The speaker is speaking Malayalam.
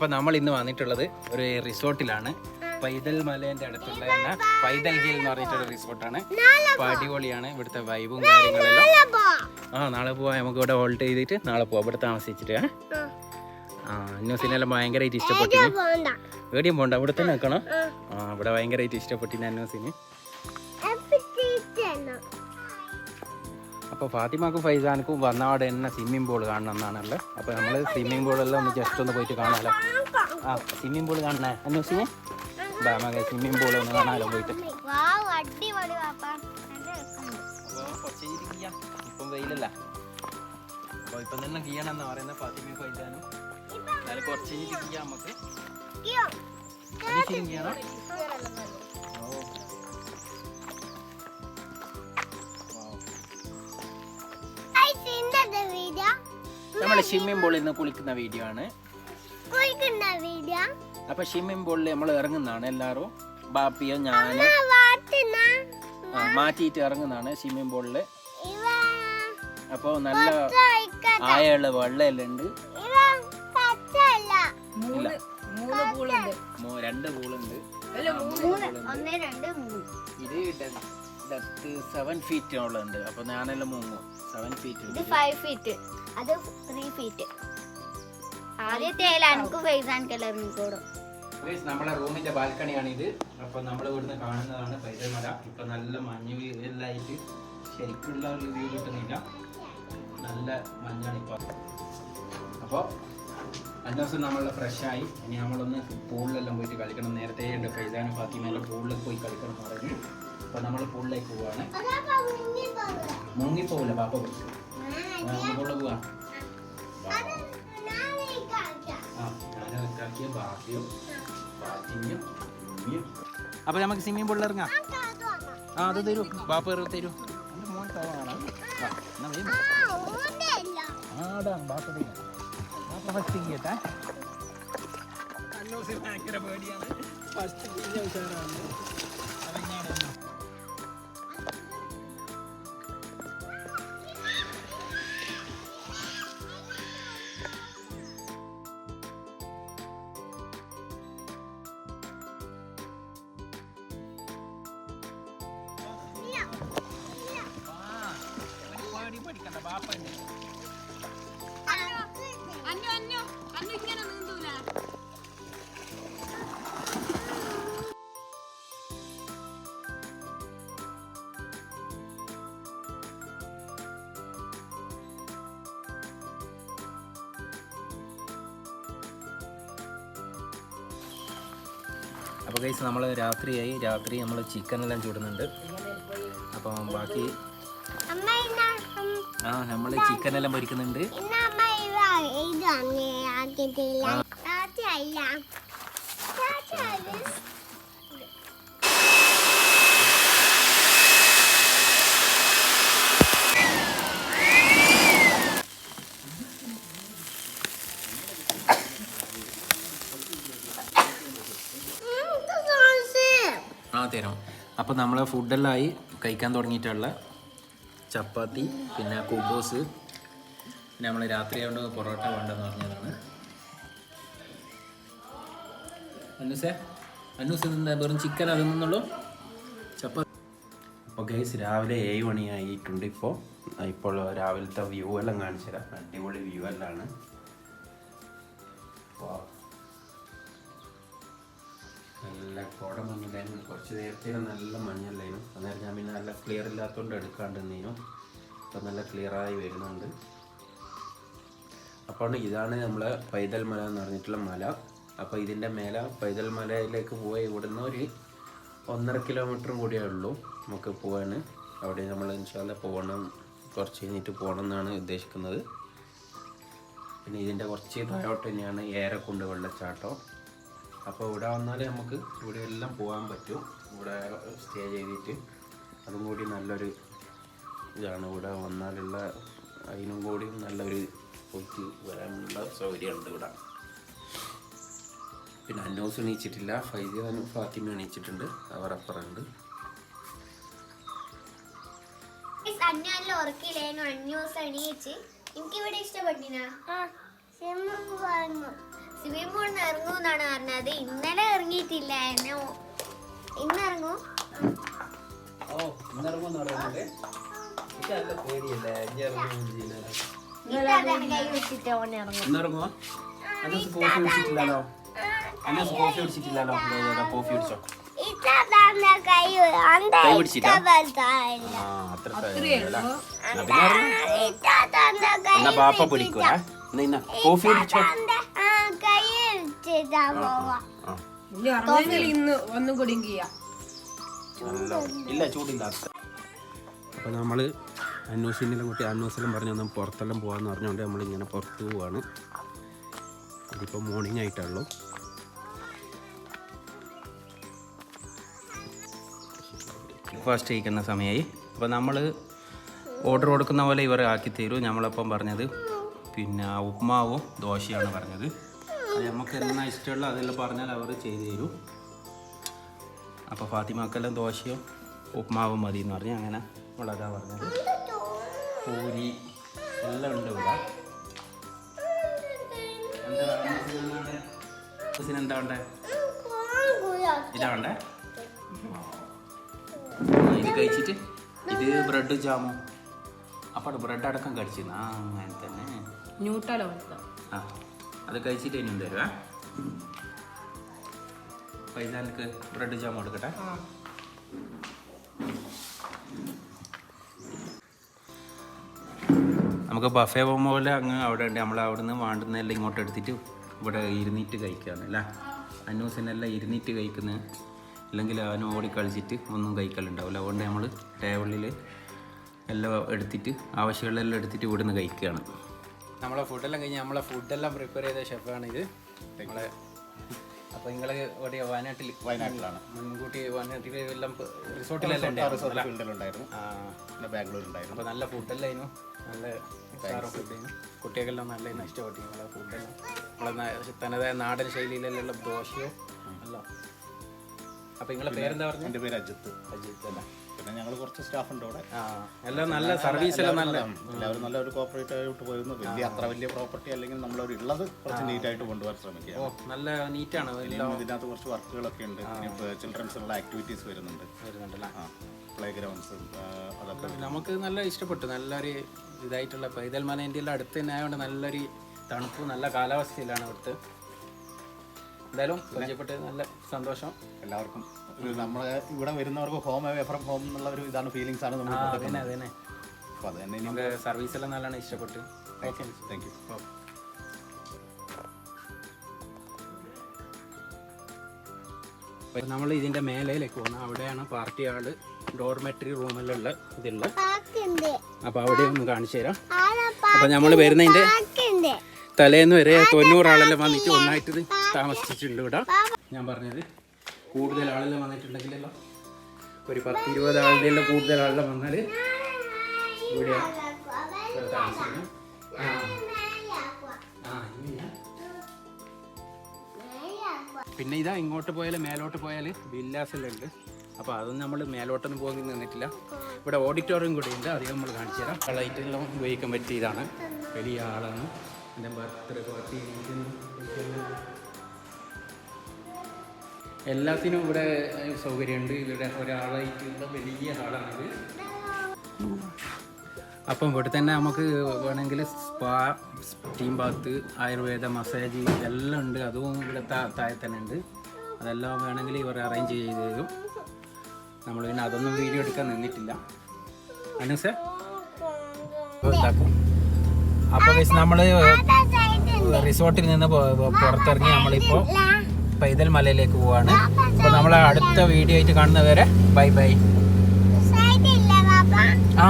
അപ്പൊ നമ്മൾ ഇന്ന് വന്നിട്ടുള്ളത് ഒരു റിസോർട്ടിലാണ്. പൈതൽ മലേന്റെ അടുത്തുള്ള തന്നെ പൈതൽ ഹിൽ എന്ന് പറഞ്ഞിട്ടൊരു റിസോർട്ടാണ്. അപ്പൊ അടിപൊളിയാണ് ഇവിടുത്തെ വൈബും കാര്യങ്ങളെല്ലാം. ആ നാളെ പോവാം. നമുക്ക് ഇവിടെ ഹോൾട്ട് ചെയ്തിട്ട് നാളെ പോവാം. ഇവിടെ താമസിച്ചിട്ട്? ആ? അന്നൂസിനെല്ലാം ഭയങ്കരമായിട്ട് ഇഷ്ടപ്പെട്ടിന് എവിടെയും പോണ്ട. ഇവിടെ തന്നെ നിൽക്കണം ആ. ഇവിടെ ഭയങ്കരമായിട്ട് ഇഷ്ടപ്പെട്ടിന് അന്നൂസിന് അപ്പോൾ ഫാത്തിമാക്കും ഫൈസാനക്കും വന്നവിടെ തന്നെ സ്വിമ്മിംഗ് പൂൾ കാണണം എന്നാണല്ലേ അപ്പോൾ നമ്മൾ സ്വിമ്മിംഗ് പൂളെല്ലാം ഒന്ന് ജസ്റ്റ് ഒന്ന് പോയിട്ട് കാണാമല്ലോ ആ സ്വിമ്മിംഗ് പൂൾ കാണണേ. അന്വേഷിച്ചേ ബാ മകെ സ്വിമ്മിംഗ് പൂൾ ഒന്ന് കാണാമല്ലോ പോയിട്ട്. ഇപ്പം വെയിലല്ല. അപ്പോൾ ഇപ്പം തന്നെ കീയണം എന്നാ പറയുന്നത് ഫാത്തിമയും ഫൈസാനും. എന്നാലും കുറച്ച് കഴിഞ്ഞിട്ട് കീയാം നമുക്ക് കീയണം നമ്മൾ സ്വിമ്മിംഗ് പൂളിൽ നിന്ന് കുളിക്കുന്ന വീഡിയോ ആണ്. അപ്പൊ സ്വിമ്മിംഗ് പൂളിൽ നമ്മൾ ഇറങ്ങുന്നതാണ് എല്ലാവരും. ബാപ്പിയോ ഞാനും. ആ, മാറ്റിയിട്ട് ഇറങ്ങുന്നതാണ് സ്വിമ്മിംഗ് ഇവ അപ്പോൾ നല്ല ആയുള്ള വെള്ളമെല്ലാം ഉണ്ട്. സെവൻ ഫീറ്റ് ഉള്ളുണ്ട് അപ്പൊ ഞാനെല്ലാം മുങ്ങും. സെവൻ ഫീറ്റ് ഇത് ഉണ്ട് ഫൈവ് ഫീറ്റ് അത് ത്രീ ഫീറ്റ് ആദ്യത്തെ എനിക്ക് ഫൈസാൻ ഇറങ്ങിക്കോടും Guys, നമ്മളെ റൂമിന്റെ ബാൽക്കണിയാണ് ഇത് അപ്പൊ നമ്മൾ ഇവിടുന്ന് കാണുന്നതാണ് പൈതൽമല. ഇപ്പൊ നല്ല മഞ്ഞ് വീലായിട്ട് ശരിക്കുള്ള ഒരു വ്യൂ കിട്ടുന്നില്ല. നല്ല മഞ്ഞാണ് ഇപ്പൊ. അപ്പൊ അഞ്ച് ദിവസം നമ്മൾ ഫ്രഷായി ഇനി നമ്മളൊന്ന് പൂളിലെല്ലാം പോയിട്ട് കളിക്കണം. നേരത്തെ ഉണ്ട് ഫൈസാനും ഫാത്തിമയെല്ലാം പൂളിൽ പോയി കളിക്കണം പറഞ്ഞു അപ്പൊ നമ്മൾ പൂളിലേക്ക് പോവാണ്. മുങ്ങിപ്പോവില്ല പാപ്പ പോയി. മുകളിൽ പോവാ. ആ ഞാനും ഇക്കാക്കിയ ബാക്കിയും ഫാത്തിമയും ഉമ്മിയും അപ്പൊ നമുക്ക് സ്വിമ്മിംഗ് പൂളിൽ ഇറങ്ങാം. ആ അത് തരൂ. ബാപ്പ തരൂ. മോൻ വരൂ. ആടാ, ബാപ്പ. ബാപ്പ first ചെയ്യട്ടെ. അന്നൂസിന് ഭയങ്കര പേടിയാണ്. ഫസ്റ്റ് ഉഷാറാണ്. അന്നു അന്നു അന്നു ഇങ്ങനെ നീന്തൂല. അപ്പോൾ ഗൈസ് നമ്മൾ രാത്രിയായി. രാത്രി നമ്മൾ ചിക്കനെല്ലാം ചൂടുന്നുണ്ട്. അപ്പം ബാക്കി ആ നമ്മൾ ചിക്കൻ എല്ലാം പൊരിക്കുന്നുണ്ട്. ആ. തരാം. അപ്പോൾ നമ്മൾ ഫുഡെല്ലാം ആയി കഴിക്കാൻ തുടങ്ങിയിട്ടുള്ള ചപ്പാത്തി പിന്നെ കുബൂസ്. പിന്നെ നമ്മൾ രാത്രി ആയതുകൊണ്ട് പൊറോട്ട വേണ്ടെന്ന് പറഞ്ഞതാണ്. അനുസേ അന്നൂസ് എന്താ വെറും ചിക്കൻ അതെന്നുള്ളൂ ചപ്പാത്തി ഗൈസ് രാവിലെ ഏഴ് മണിയായിട്ടുണ്ട് ഇപ്പോൾ ഇപ്പോൾ രാവിലത്തെ വ്യൂ എല്ലാം കാണിച്ചു തരാം അടിപൊളി വ്യൂ എല്ലാം ആണ് Wow. നല്ല കോടം വന്നില്ലായിരുന്നു. കുറച്ച് നേരത്തെ നല്ല മഞ്ഞല്ലായിരുന്നു. അന്നേരം ഞാൻ പിന്നെ നല്ല ക്ലിയർ ഇല്ലാത്തതുകൊണ്ട് എടുക്കാണ്ട് നീനു ഇപ്പം നല്ല ക്ലിയറായി വരുന്നുണ്ട്. അപ്പോൾ ഇതാണ് നമ്മളെ പൈതൽ മല എന്ന് പറഞ്ഞിട്ടുള്ള മല. അപ്പോൾ ഇതിന്റെ മേലെ പൈതൽ മലയിലേക്ക് പോയി ഇവിടുന്ന് ഒരു ഒന്നര കിലോമീറ്ററും കൂടിയേ ഉള്ളൂ നമുക്ക് പോകാൻ അവിടെ നമ്മൾ ഇൻഷാല്ല പോകണം കുറച്ച് കഴിഞ്ഞിട്ട് പോകണം എന്നാണ് ഉദ്ദേശിക്കുന്നത്. പിന്നെ ഇതിന്റെ കുറച്ച് താഴോട്ട് തന്നെയാണ് ഏറെക്കുണ്ട് വെള്ളച്ചാട്ടം. അപ്പോൾ ഇവിടെ വന്നാൽ നമുക്ക് ഇവിടെ എല്ലാം പോകാൻ പറ്റും. ഇവിടെ സ്റ്റേ ചെയ്തിട്ട്. അതും കൂടി നല്ലൊരു ഇതാണ്. ഇവിടെ വന്നാലുള്ള അതിനും കൂടി നല്ലൊരു പോയിട്ട് വരാനുള്ള സൗകര്യമുണ്ട് ഇവിടെ. പിന്നെ അന്നോസ് എണീച്ചിട്ടില്ല. ഫൈദിയാനും ഫാത്തിമ എണീച്ചിട്ടുണ്ട്. അവർ അപ്പുറമുണ്ട്. അഞ്ഞാലിൽ ഉറക്കില്ലേനു അഞ്ഞൂസ് എണീച്ച്. എനിക്ക് ഇവിടെ ഇഷ്ടപ്പെട്ടിനാ സ്വിമ്മിംഗ് പൂളിൽ നിന്ന് ഇറങ്ങൂന്നാണ് പറഞ്ഞത്. ഇന്നലെ ഇറങ്ങിയിട്ടില്ല. എന്നെ ഇന്ന് ഇറങ്ങൂ ഓ പറയുന്നത്? പേടിയല്ലേ? ഇന്നിറങ്ങുമോ അന്നസ് കോഫി കുടിച്ചിട്ടില്ലല്ലോ? അന്നസ് കോഫി കുടിച്ചിട്ടില്ലല്ലോ? കോഫി കുടിച്ചോ. എന്നാ ബാപ്പ പിടിക്കൂല ഇന്ന കോഫി കുടിച്ചോ? വെച്ചിട്ടാ പോവാ ഇന്ന് ഒന്നും കൂടി ഇല്ല ചൂടില്ല. അപ്പോൾ നമ്മൾ അന്വേഷിനെല്ലാം കുട്ടി അന്വേഷണം പറഞ്ഞു നമ്മൾ പുറത്തെല്ലാം പോകാമെന്ന് പറഞ്ഞുകൊണ്ട് നമ്മളിങ്ങനെ പുറത്ത് പോവാണ്. ഇതിപ്പോൾ മോർണിംഗ് ആയിട്ടുള്ളൂ ബ്രേക്ക്ഫാസ്റ്റ് കഴിക്കുന്ന സമയമായി അപ്പൊ നമ്മൾ ഓർഡർ കൊടുക്കുന്ന പോലെ ഇവർ ആക്കി തരും നമ്മളപ്പം പറഞ്ഞത് പിന്നെ ഉപ്മാവും ദോശയാണ് പറഞ്ഞത്. നമുക്ക് എന്നാ ഇഷ്ടമുള്ള അതെല്ലാം പറഞ്ഞാൽ അവർ ചെയ്തു തരും. അപ്പോൾ ഫാത്തിമാക്കെല്ലാം ദോശയോ ഉപ്മാവും മതി എന്ന് പറഞ്ഞു അങ്ങനെ ഉള്ളതാ പറഞ്ഞത്. പൂരി എല്ലാം ഉണ്ട് ഇവിടെ. എന്താ വേണ്ടേ? ഇതാ വേണ്ടേ? ഇത് കഴിച്ചിട്ട് ഇത് ബ്രെഡ് ജാമോ അപ്പോൾ ബ്രെഡ് അടക്കം കഴിച്ചിരുന്നു. ആ അങ്ങനെ തന്നെ. ന്യൂട്ടലോ ആ. അത് കഴിച്ചിട്ട് ഇനിയും തരുവേ പൈസ എനിക്ക് ബ്രെഡ് ജാം കൊടുക്കട്ടെ. നമുക്ക് ബഫേ പോകുമ്പോൾ പോലെ അങ്ങ് അവിടെ ഉണ്ട്. നമ്മൾ അവിടെ നിന്ന് വേണ്ടുന്നതെല്ലാം ഇങ്ങോട്ട് എടുത്തിട്ട് ഇവിടെ ഇരുന്നിട്ട് കഴിക്കുകയാണ് അല്ല? അനൂസിനെല്ലാം ഇരുന്നിട്ട് കഴിക്കുന്നത് അല്ലെങ്കിൽ അവന് ഓടി കളിച്ചിട്ട് ഒന്നും കഴിക്കലുണ്ടാവില്ല. അതുകൊണ്ട് നമ്മൾ ടേബിളിൽ എല്ലാം എടുത്തിട്ട് ആവശ്യമുള്ളതെല്ലാം എടുത്തിട്ട് ഇവിടുന്ന് കഴിക്കുകയാണ്. നമ്മളെ ഫുഡെല്ലാം കഴിഞ്ഞ് നമ്മളെ ഫുഡെല്ലാം പ്രിപ്പയർ ചെയ്ത ഷെഫാണ് ഇത് നമ്മളെ അപ്പോൾ നിങ്ങൾ എവിടെയാ വയനാട്ടിൽ വയനാട്ടിലാണ്. മുൻകൂട്ടി വയനാട്ടിൽ എല്ലാം റിസോർട്ടിലെല്ലാം ഉണ്ടായിരുന്നു. ഫീൽഡിലുണ്ടായിരുന്നു പിന്നെ ബാംഗ്ലൂരുണ്ടായിരുന്നു അപ്പോൾ നല്ല ഫുഡല്ലായിരുന്നു നല്ല ഉഷാറ് ഫുഡായിരുന്നു കുട്ടികൾക്കെല്ലാം നല്ല ഇഷ്ടപ്പെട്ടു. നമ്മളെ ഫുഡെല്ലാം നമ്മളെ തനതായ നാടൻ ശൈലിയിലെല്ലാം ദോശയോ അല്ല അപ്പോൾ നിങ്ങളെ പേരെന്താ പറഞ്ഞു? എന്റെ പേര് അജിത്ത്. അജിത്ത് അല്ല? പിന്നെ ഞങ്ങൾ കുറച്ച് സ്റ്റാഫ് ഉണ്ട് അവിടെ ആ എല്ലാം നല്ല സർവീസ് എല്ലാം നല്ല എല്ലാവരും നല്ല ഒരു കോപ്പറേറ്റ് ആയിട്ട് പോയിരുന്നു. വലിയ അത്ര വലിയ പ്രോപ്പർട്ടി അല്ലെങ്കിൽ നമ്മളൊരു ഉള്ളത് കുറച്ച് നീറ്റ് ആയിട്ട് കൊണ്ടുപോകാൻ ശ്രമിക്കുക ഓ നല്ല നീറ്റാണ് എല്ലാം. ഇതിനകത്ത് കുറച്ച് വർക്കുകളൊക്കെ ഉണ്ട്. ചിൽഡ്രൻസിനുള്ള ആക്ടിവിറ്റീസ് വരുന്നുണ്ട്. വരുന്നുണ്ടല്ലേ ആ പ്ലേ ഗ്രൗണ്ട്സ് അതൊക്കെ നമുക്ക് നല്ല ഇഷ്ടപ്പെട്ടു. നല്ലൊരു ഇതായിട്ടുള്ള പൈതൽ മലേന്റെ ഇന്ത്യയിലെ അടുത്ത് തന്നെ ആയതുകൊണ്ട് നല്ലൊരു തണുപ്പ് നല്ല കാലാവസ്ഥയിലാണ് അവിടുത്തെ. എന്തായാലും പരിചയപ്പെട്ട് നല്ല സന്തോഷം. എല്ലാവർക്കും ഒരു നമ്മളെ ഇവിടെ വരുന്നവർക്ക് ഹോം അവേ ഫ്രം ഹോം എന്നുള്ള ഒരു ഇതാണ് ഫീലിങ്സ് ആണ് നമ്മൾ അതന്നെ അതന്നെ. അപ്പോൾ അത് തന്നെ നമുക്ക് സർവീസ് എല്ലാം നല്ലതാണ് ഇഷ്ടപ്പെട്ട്. ഓക്കെ താങ്ക് യു നമ്മൾ ഇതിന്റെ മേലയിലേക്ക് പോകുന്നത് അവിടെയാണ് പാർട്ടി ആൾ ഡോർമെട്രി റൂമിലുള്ള ഇതുള്ള അപ്പൊ അവിടെ ഒന്ന് കാണിച്ചു തരാം. അപ്പൊ നമ്മൾ വരുന്നതിന്റെ തലേന്ന് വരെ തൊണ്ണൂറ് ആളെല്ലാം വന്നിട്ട് ഒന്നായിട്ട് ഇത് താമസിച്ചിട്ടുണ്ട് ഇവിടെ ഞാൻ പറഞ്ഞത് കൂടുതൽ ആളെല്ലാം വന്നിട്ടുണ്ടെങ്കിലല്ലോ ഒരു പത്ത് ഇരുപത് ആളുടെ കൂടുതൽ ആളെല്ലാം വന്നാൽ ഇവിടെ പിന്നെ ഇതാ ഇങ്ങോട്ട് പോയാൽ മേലോട്ട് പോയാൽ വില്ലാസ് എല്ലാം ഉണ്ട് അപ്പോൾ അതൊന്നും നമ്മൾ മേലോട്ടൊന്നും പോയി നിന്നിട്ടില്ല. ഇവിടെ ഓഡിറ്റോറിയം കൂടി ഉണ്ട് അധികം നമ്മൾ കാണിച്ചു തരാം. ലൈറ്റെല്ലാം ഉപയോഗിക്കാൻ പറ്റിയതാണ്. വലിയ ആളാണ്. എന്റെ ബർത്ത്ഡേ പാർട്ടി എല്ലാത്തിനും ഇവിടെ സൗകര്യമുണ്ട്. ഇവിടെ ഒരാളായിട്ടുള്ള വലിയ ഹാളാണിത് അപ്പം ഇവിടെ തന്നെ നമുക്ക് വേണമെങ്കിൽ spa steam bath ayurveda massage എല്ലാം ഉണ്ട്. അതും ഇവിടെ താ- താഴെ തന്നെ ഉണ്ട്. അതെല്ലാം വേണമെങ്കിൽ ഇവർ അറേഞ്ച് ചെയ്ത് തരും. നമ്മൾ പിന്നെ അതൊന്നും വീഡിയോ എടുക്കാൻ നിന്നിട്ടില്ല. അനുസേ അപ്പോൾ നമ്മൾ റിസോർട്ടിൽ നിന്ന് പുറത്തിറങ്ങി നമ്മളിപ്പോൾ പൈതൽ മലയിലേക്ക് പോവാണ്. അപ്പോൾ നമ്മളെ അടുത്ത വീഡിയോ ആയിട്ട് കാണുന്നവരെ ബൈ ബൈ. ആ.